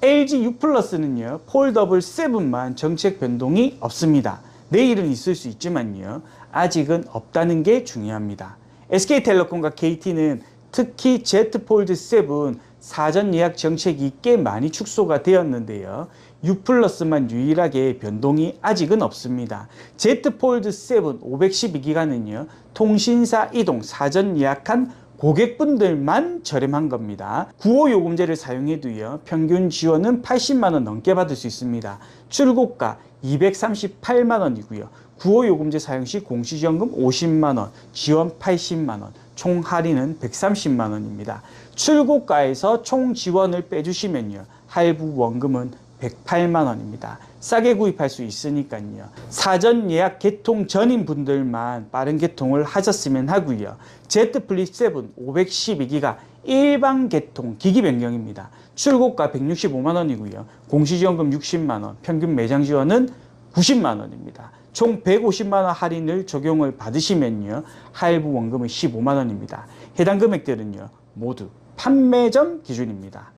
LG U 플러스는요, 폴더블 7만 정책 변동이 없습니다. 내일은 있을 수 있지만요, 아직은 없다는 게 중요합니다. SK텔레콤과 KT는 특히 Z 폴드 7 사전 예약 정책이 꽤 많이 축소가 되었는데요. U 플러스만 유일하게 변동이 아직은 없습니다. Z 폴드 7 512기가는요, 통신사 이동 사전 예약한 고객분들만 저렴한 겁니다. 9호 요금제를 사용해도요, 평균 지원은 80만 원 넘게 받을 수 있습니다. 출고가 238만 원이고요. 9호 요금제 사용 시 공시지원금 50만 원, 지원 80만 원, 총 할인은 130만 원입니다. 출고가에서 총 지원을 빼주시면요, 할부 원금은 108만 원입니다. 싸게 구입할 수 있으니까요. 사전 예약 개통 전인 분들만 빠른 개통을 하셨으면 하고요. Z 플립 7 512기가 일반 개통 기기 변경입니다. 출고가 165만 원이고요. 공시지원금 60만 원, 평균 매장 지원은 90만 원입니다. 총 150만 원 할인을 적용을 받으시면요. 할부 원금은 15만 원입니다. 해당 금액들은요. 모두 판매점 기준입니다.